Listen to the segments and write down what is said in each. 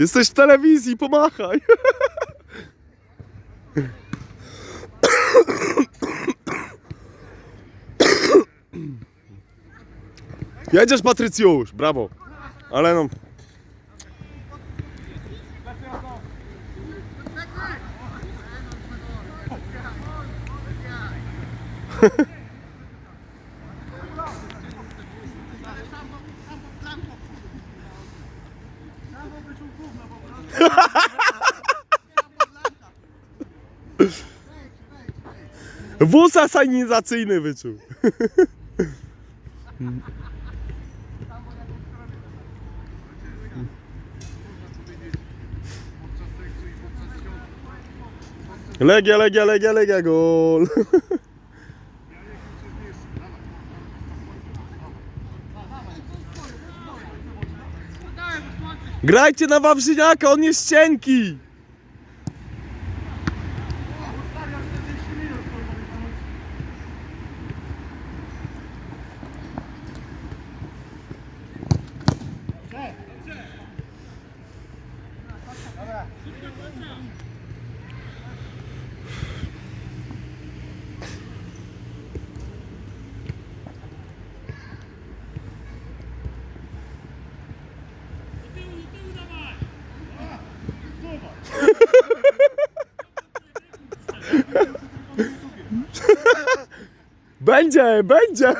Jesteś w telewizji, pomachaj. Jedziesz, Patrycjusz, brawo. Ale no. Wóz asanizacyjny wyczuł. Legia, legia, legia, legia, gol. Grajcie na Wawrzyniaka, on jest cienki. Będzie, będzie.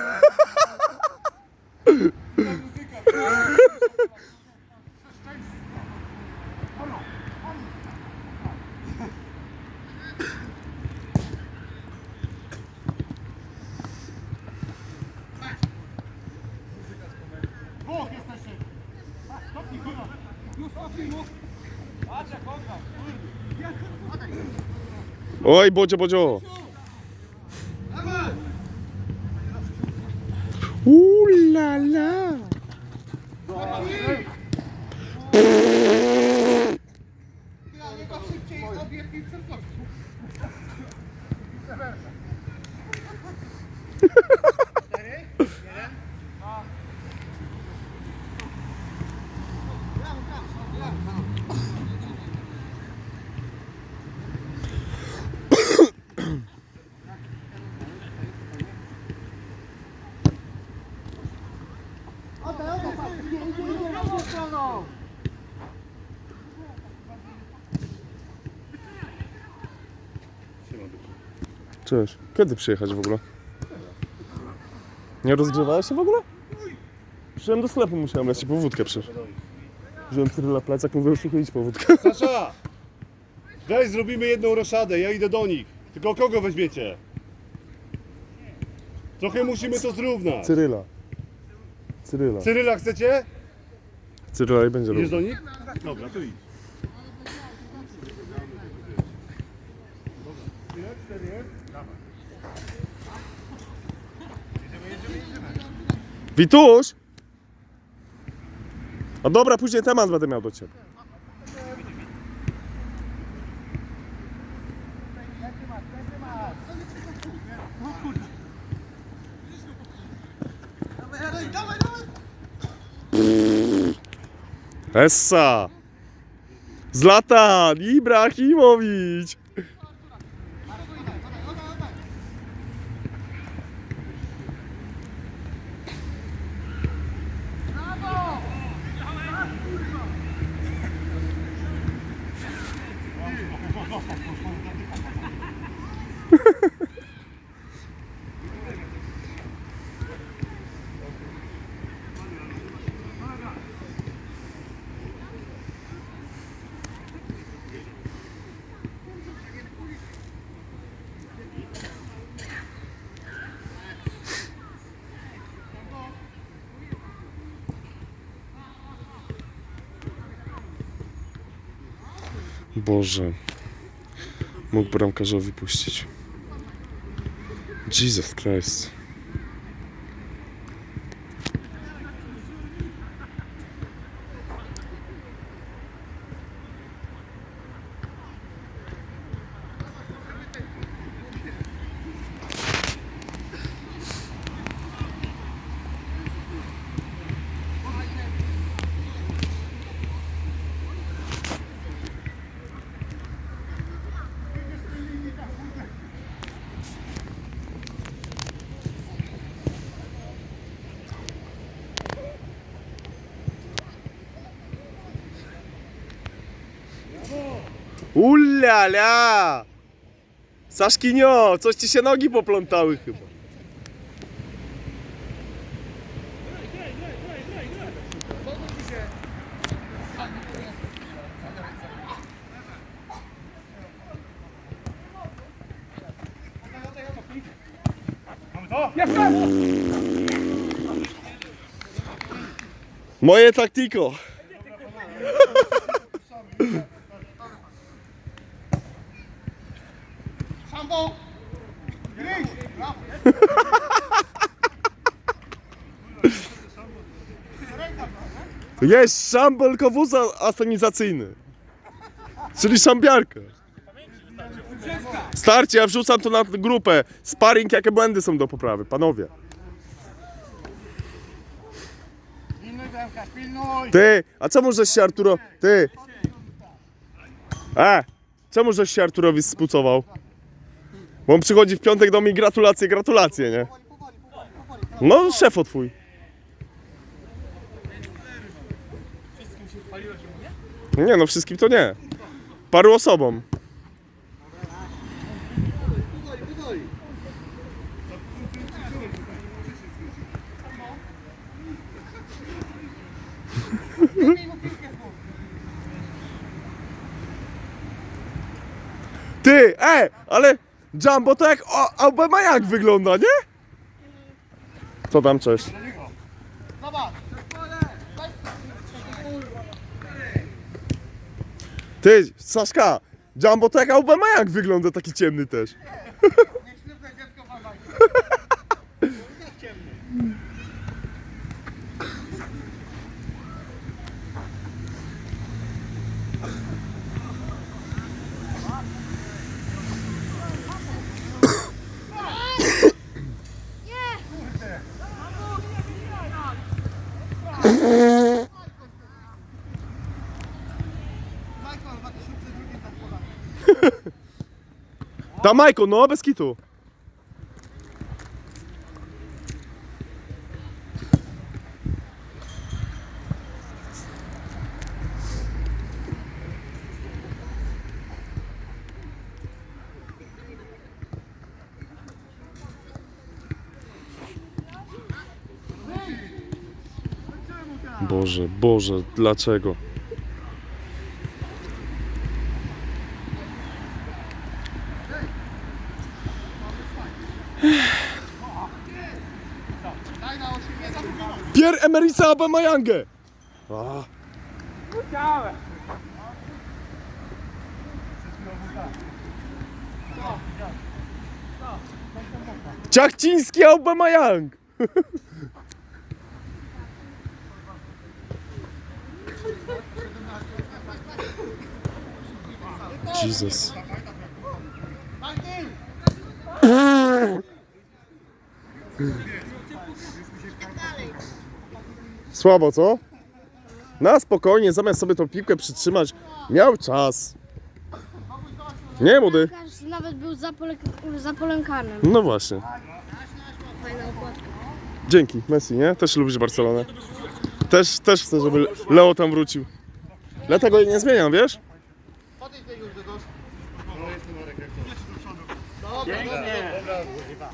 Oj, bodzio, bodzio. wielkiej przeskoczki. I Cześć. Kiedy przyjechać w ogóle? Nie rozgrzewałeś się w ogóle? Przyszedłem do sklepu, musiałem lecieć po wódkę przecież. Wziąłem Cyryla plecak, mówię, już idź po wódkę. Sasza! Weź zrobimy jedną roszadę, ja idę do nich. Tylko kogo weźmiecie? Trochę musimy to zrównać. Cyryla. Cyryla. Cyryla chcecie? Cyryla i będzie Idziesz robił. do nich? Dobra, to idź. Wituś! A dobra, później temat będę miał do ciebie. Essa! Zlatan! Ibrahimowicz! Boże. Mógł bramkarzowi puścić. Jesus Christ. Ulala! Saszkinio, coś ci się nogi poplątały chyba. Moje taktiko. Jest szambel kowuza asenizacyjny. Czyli szambiarka. Starcie, ja wrzucam to na grupę. Sparring, jakie błędy są do poprawy, panowie. Ty, a czemu żeś się Arturo... Ty! E! Czemu żeś się Arturowi spucował? Bo on przychodzi w piątek do mnie gratulacje, gratulacje, nie? No, szefo twój. Nie no, wszystkim to nie. Paru osobom. Ty, e, ale Jumbo to jak o- Aubameyang wygląda, nie? Co tam, cześć? Zobacz! Ty, Saszka, Jumbo jak Aubameyang wygląda, taki ciemny też. Ta Majko, no, bez kitu. Boże, Boże, dlaczego? Daj na oczy, nie za drugim. Pierre Emerisa Aubameyangę! A. Ciachciński Aubameyang! Jesus. Słabo, co? Na spokojnie, zamiast sobie tą piłkę przytrzymać, miał czas. Nie, młody? Nawet był za, pole, za. No właśnie. Fajna okładka. Dzięki, Messi, nie? Też lubisz Barcelonę. Też, też chcę, żeby Leo tam wrócił. Dlatego jej nie zmieniam, wiesz? Podejdź do już do gości. Dobra, dobra.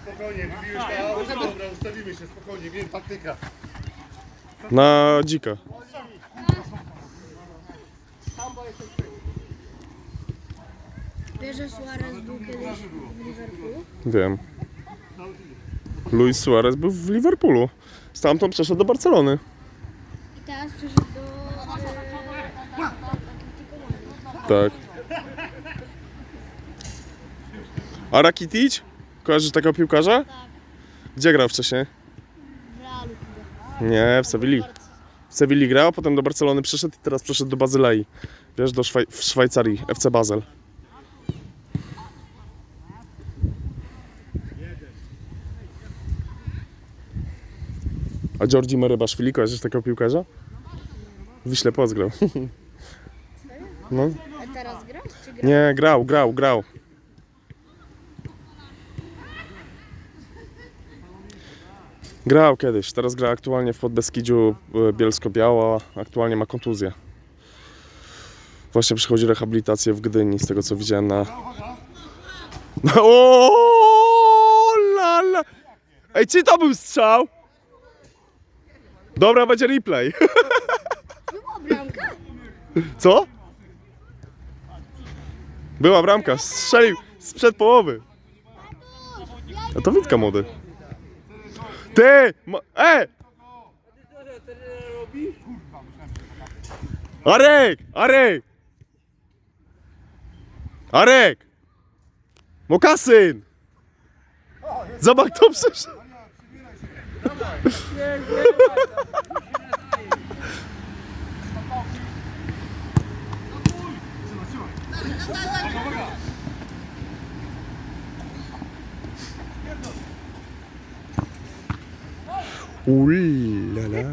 Spokojnie, wybiłeś to, dobra, ustawimy się, spokojnie, wiem, taktyka. Na dzika. Wiesz, że Suarez był kiedyś w Liverpoolu? Wiem. Luis Suarez był w Liverpoolu. Stamtąd przeszedł do Barcelony. I teraz przyszedł do... e. Tak. A Rakitic? Kojarzysz takiego piłkarza? Tak, Gdzie grał wcześniej? Nie, w Sewilli. W Sewilli grał, potem do Barcelony przyszedł i teraz przeszedł do Bazylei. Wiesz, do Szwaj- w Szwajcarii, FC Basel. A Georgi Marybaszwili, kojarzysz takiego piłkarza? W Wiśle Płock grał. No. A teraz gra? Czy gra? Nie, grał, grał, grał. Grał kiedyś, teraz gra aktualnie w Podbeskidziu e, Bielsko-Biała, aktualnie ma kontuzję. Właśnie przychodzi rehabilitację w Gdyni, z tego co widziałem na... O, la, la. Ej, czy to był strzał? Dobra, będzie replay. Co? Była bramka, strzelił sprzed połowy. A to Witka młody. Ty! Ma, e! Arek! Arek! Arek! Mokasyn! Zobacz, to przecież... Ulala.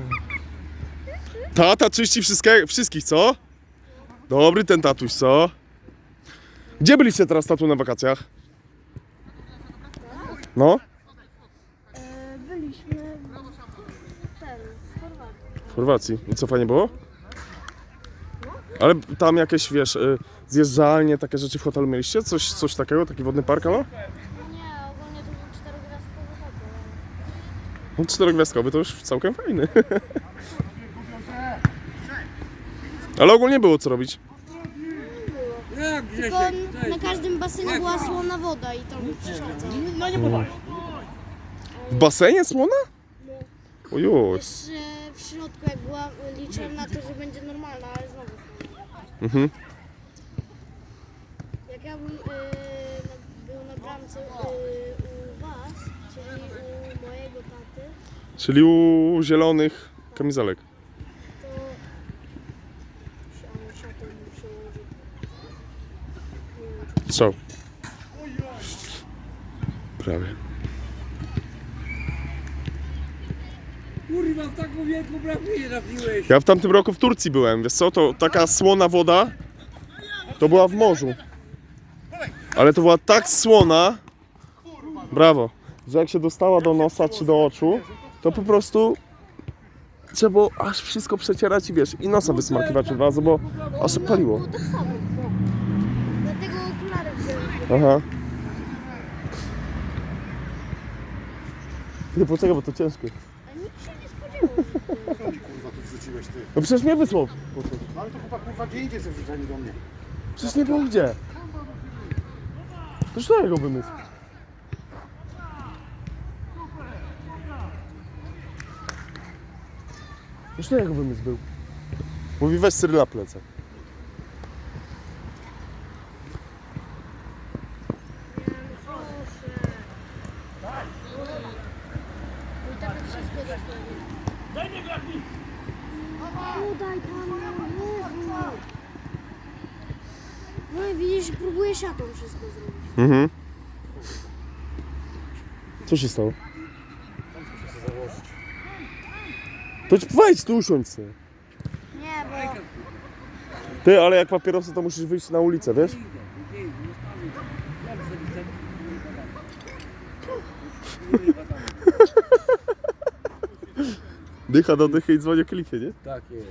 Tata czyści wszystkie, wszystkich, co? Dobry ten tatuś, co? Gdzie byliście teraz, tatu, na wakacjach? No? E, byliśmy w, ten, w Chorwacji. W Chorwacji. I co, fajnie było? Ale tam jakieś, wiesz, y, zjeżdżalnie, takie rzeczy w hotelu mieliście? Coś, coś takiego? Taki wodny park, no? Nie, ogólnie to był czterogwiazdkowy hotel. No czterogwiazdkowy to już całkiem fajny. Ale ogólnie było co robić. Tylko na każdym basenie była słona woda i to mi przeszkadzało. No nie podaj. W basenie słona? Ojuj. Wiesz, że w środku jak była liczyłem na to, że będzie normalna, ale znowu. Mhm. Jak ja bym y, był na bramce y, u was, czyli u Czyli u zielonych kamizelek. Strzał. Prawie. Kurwa, w taką wielką bramkę nie trafiłeś. Ja w tamtym roku w Turcji byłem, wiesz co, to taka słona woda, to była w morzu. Ale to była tak słona, brawo, że jak się dostała do nosa czy do oczu, to po prostu trzeba było aż wszystko przecierać i wiesz, i nosa wysmarkiwać od razu, bo aż paliło. było tak samo. Dlatego okulary. Aha. Nie, poczekaj, bo to ciężkie. A nikt się nie spodziewał. to- Kurwa, tu wrzuciłeś ty. No przecież mnie wysłał. No ale to chyba kurwa gdzie idzie ze wrzucanie do mnie. Przecież nie było gdzie. To już to jego wymysł. Już to jego wymysł był. Mówi weź Cyryla plecak. Udaj tam, Jezu! No i widzisz, próbuję siatą wszystko zrobić. Mhm. Co się stało? To wejdź tu usiądź sobie. Nie, bo Ty, ale jak papierosy to musisz wyjść na ulicę, wiesz? Dycha do dychy i dzwonię klikie, nie? Tak jest.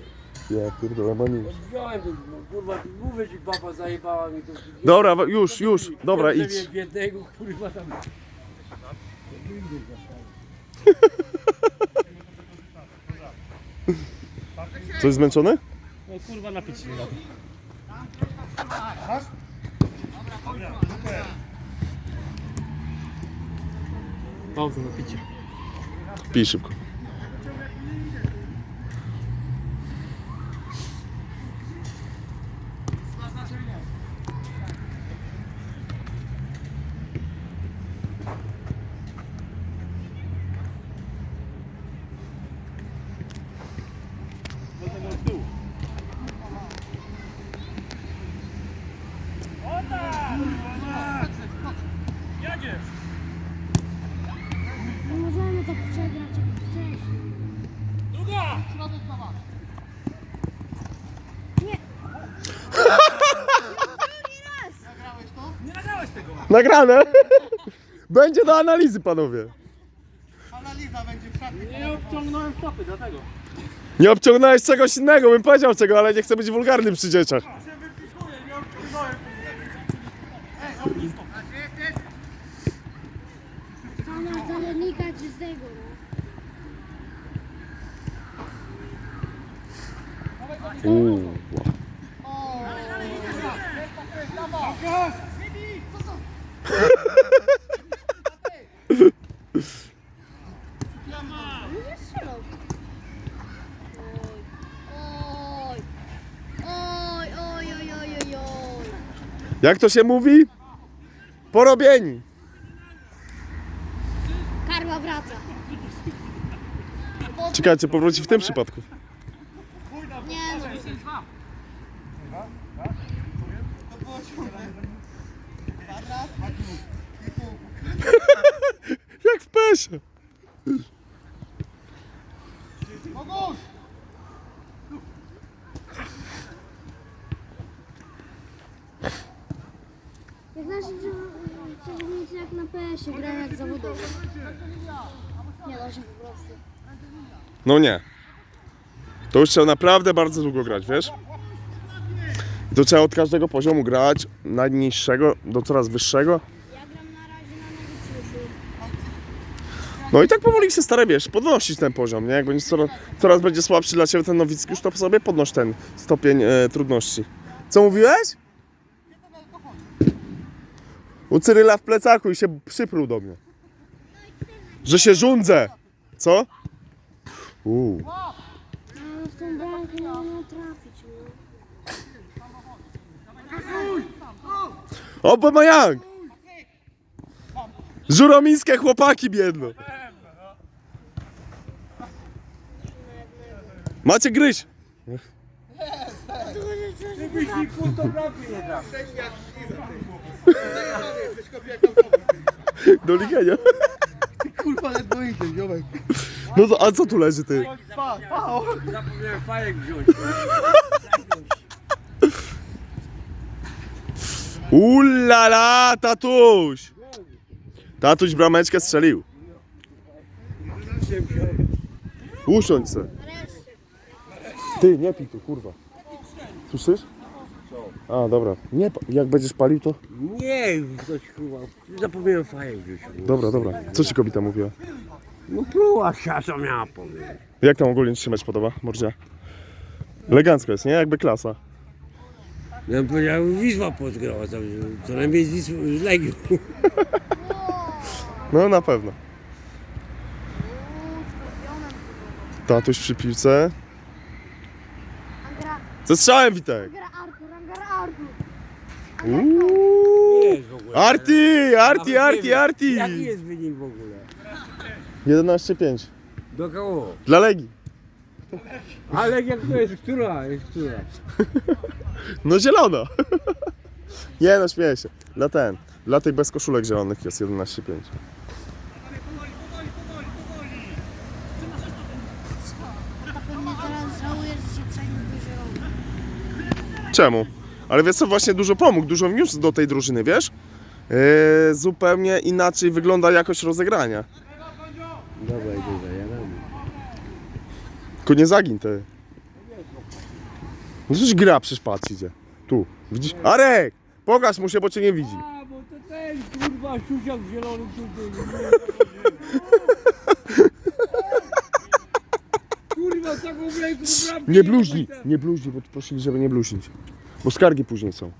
Ja pierdolę, mani. Wziąłem to, no, kurwa, mówię ci, baba zajebała mi to. Dobra, wa- już, już, dobra, Ja idź. Biednego, kurwa, tam. Coś zmęczony? No kurwa napić się nie da. Pauza na picie. Pij szybko. Nagrane! Będzie do analizy, panowie. Analiza będzie przed. Nie obciągnąłem stopy, dlatego. Nie obciągnąłeś czegoś innego, bym powiedział czego, ale nie chcę być wulgarny przy dzieciach. Pana zalewnika czystego. No. Uuu. O, Gaz! Nie strzelał. Oj, oj, oj, oj, oj, oj, oj, oj. Jak to się mówi? Porobieni. Karma wraca. Ciekawe, czy powróci w tym przypadku. Nie no. Jak w pesie. Jak nasi przeciwnicy jak na PS-ie grają jak zawodowo. Nie da się po prostu. No nie. To już trzeba naprawdę bardzo długo grać, wiesz? To trzeba od każdego poziomu grać, najniższego do coraz wyższego. No i tak powoli się staraj, wiesz, podnosić ten poziom, nie? Jak będzie coraz, coraz będzie słabszy dla Ciebie ten nowicjusz, to sobie podnoś ten stopień e, trudności. Co mówiłeś? U Cyryla w plecaku i się przypruł do mnie. Że się żundzę. Co? Uuu. Ale w tą bramkę nie mogę trafić. No. Obamajang! Żuromińskie chłopaki biedne. Macie gryź. Do ligenia. Kurwa, ledwo idzie, ziomek. No to, a co tu leży ty? Zapomniałem fajek wziąć. Ulala, tatuś! Tatuś brameczkę strzelił. Usiądź se. Ty, nie pij tu, kurwa. Słyszysz? A, dobra. Nie, pa- jak będziesz palił to? Nie, ktoś kurwa. Zapomniałem fajek wziąć. Dobra, dobra. Co ci kobieta mówiła? No próba się, co miała powiedzieć. Jak tam ogólnie ci się mecz podoba, Mordzia? Elegancko jest, nie? Jakby klasa. Ja bym powiedział, Wisła podgrała tam, co najmniej z Wisły- z Legią. No, na pewno. Tatuś przy piłce. Angra, Ze strzałem, Witek! Angra Artur, Angra Artur. Uuu. jest w ogóle. Arti, Arti, Arti, Arti! Jaki jest wynik w ogóle? 11-5. Do koło. Dla Legii. Ale jak to jest, która? Jest która? No zielona. Nie no, śmieję się. Dla ten. Dla tych bez koszulek zielonych jest 11,5. A pewnie teraz żałuję, że się przeniósł do. Czemu? Ale wiesz co, właśnie dużo pomógł, dużo wniósł do tej drużyny, wiesz? Yy, zupełnie inaczej wygląda jakość rozegrania. Dobra, idę za Janami. Tylko nie zagin ty. No coś gra, przecież patrz idzie. Tu, widzisz? Arek! Pokaż mu się, bo cię nie widzi. A, bo to ten kurwa siusiak w zielonym tutaj. Kurwa, taką w ręku bramkę Nie bluźnij, nie bluźnij, bo prosili, żeby nie bluźnić. Bo skargi później są.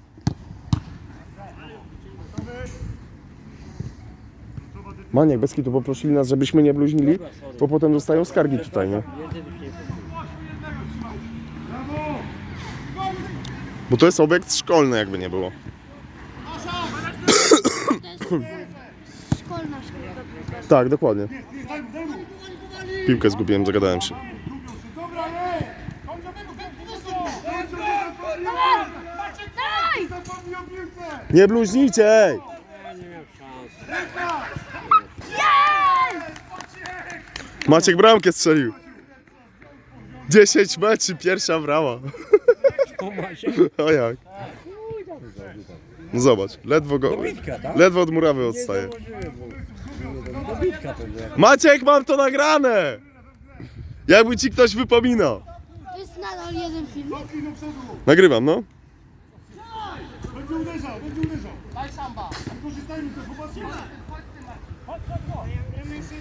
Maniek, bez kitu, bo prosili nas, żebyśmy nie bluźnili, bo potem dostają skargi tutaj, nie? Bo to jest obiekt szkolny, jakby nie było. Szkolna szkoła. Tak, dokładnie. Piłkę zgubiłem, zagadałem się. Daj! Nie bluźnijcie! Maciek bramkę strzelił. 10 meczy, pierwsza brama. O jak? No zobacz, ledwo go. Dobitka, tak? Ledwo od murawy odstaje. Dobitka. Maciek, mam to nagrane! Jakby ci ktoś wypominał. To jest nadal jeden film. Nagrywam, no. Będzie uderzał, będzie uderzał! Daj samba! Wykorzystajmy to, chłopaki! Messi,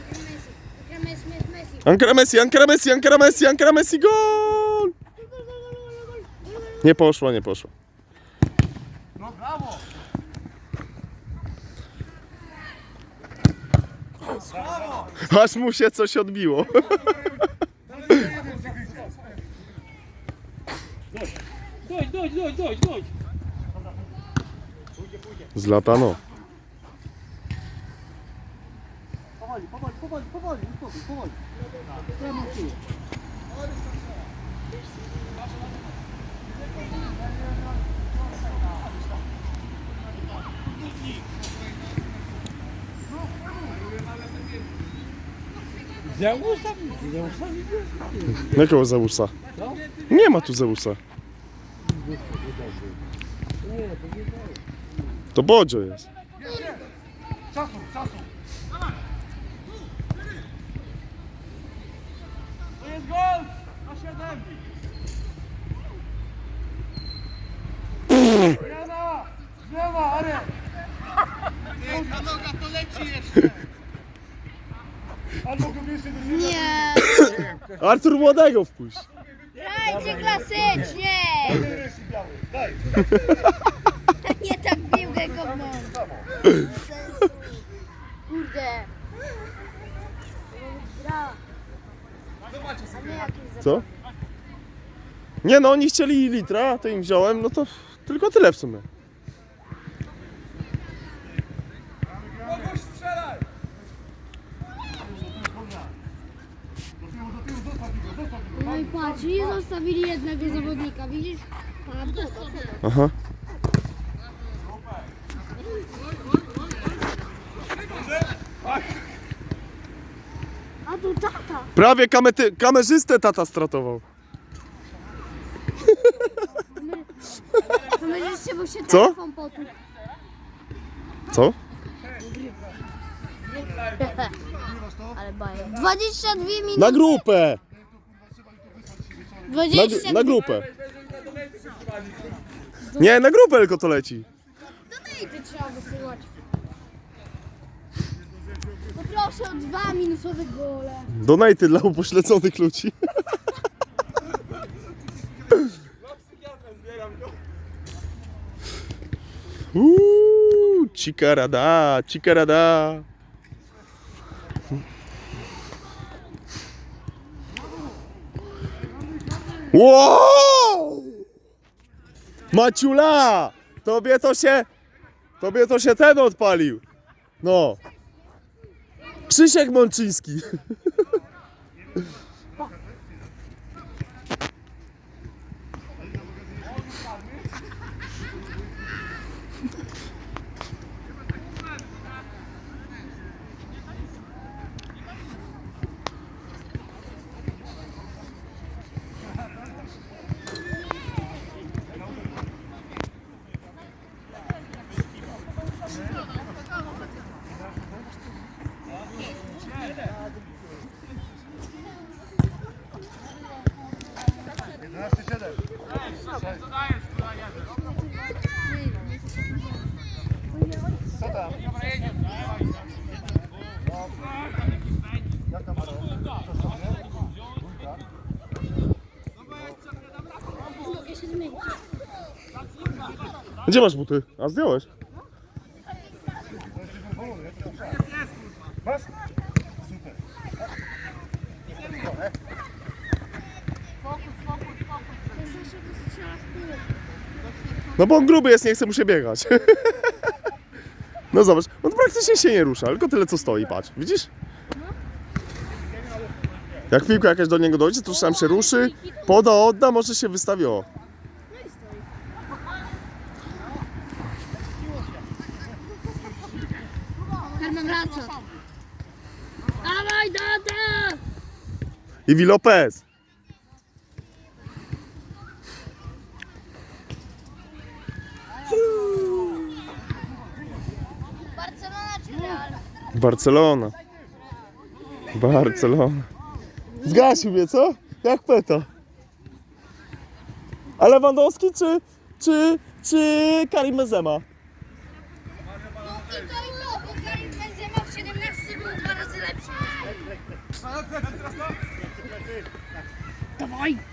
Ankara Messi. Ankara Messi, Ankara Messi, Ankara Messi, Ankara Messi, gol! Gol, gol, gol, gol, gol, gol. Nie poszła, nie poszła. No brawo! Aż mu się coś odbiło. Dojdź, dojdź, dojdź, dojdź, dojdź. Zlatano. Powoli, powoli, powoli, powoli, powoli. Zeusa? Jakiego Zeusa? Nie ma tu Zeusa. To Bodzio jest. Czasu, czasu. To jest gol! Na 7! Zmiana! Zmiana, Arek! Ta noga to leci jeszcze! Albo go jeszcze do siebie. Nie, Artur Młodego wpuść. grajcie klasycznie! Daj! Nie tak piłkę kopną. Bez sensu. Kurde. Gra. A nie Co? Nie no, oni chcieli litra, to im wziąłem, no to tylko tyle w sumie. Do tyłu, do tyłu, zostaw go, zostaw go. No i patrz, i zostawili jednego zawodnika, widzisz? Aha. A tu tata. Prawie kamety, kamerzystę tata stratował. To będziecie, bo się Co? telefon. Co? Ale bajer. 22 minuty. Na grupę! Na, 20 gru- na grupę. Nie, na grupę tylko to leci. Donaty trzeba wysyłać. Poproszę o dwa minusowe gole. Donaty dla upośledzonych ludzi. Uuu, cikarada, cikarada. Wow! Maciula! Tobie to się, tobie to się ten odpalił. No. Krzysiek Mączyński. Gdzie masz buty? A zdjąłeś? Masz? No bo on gruby jest, nie chce mu się biegać. No zobacz, on praktycznie się nie rusza, tylko tyle co stoi, patrz. Widzisz? Jak piłka jakaś do niego dojdzie, to sam się ruszy, poda, odda, może się wystawi o. Dawaj, Dada! Iwi Lopez. Barcelona czy Real? Barcelona. Barcelona. Zgasił mnie, co? Jak peta. A Lewandowski czy, czy, czy Karim Benzema? No i to i to, bo Karim Benzema w 17 był dwa razy lepszy. Dawaj!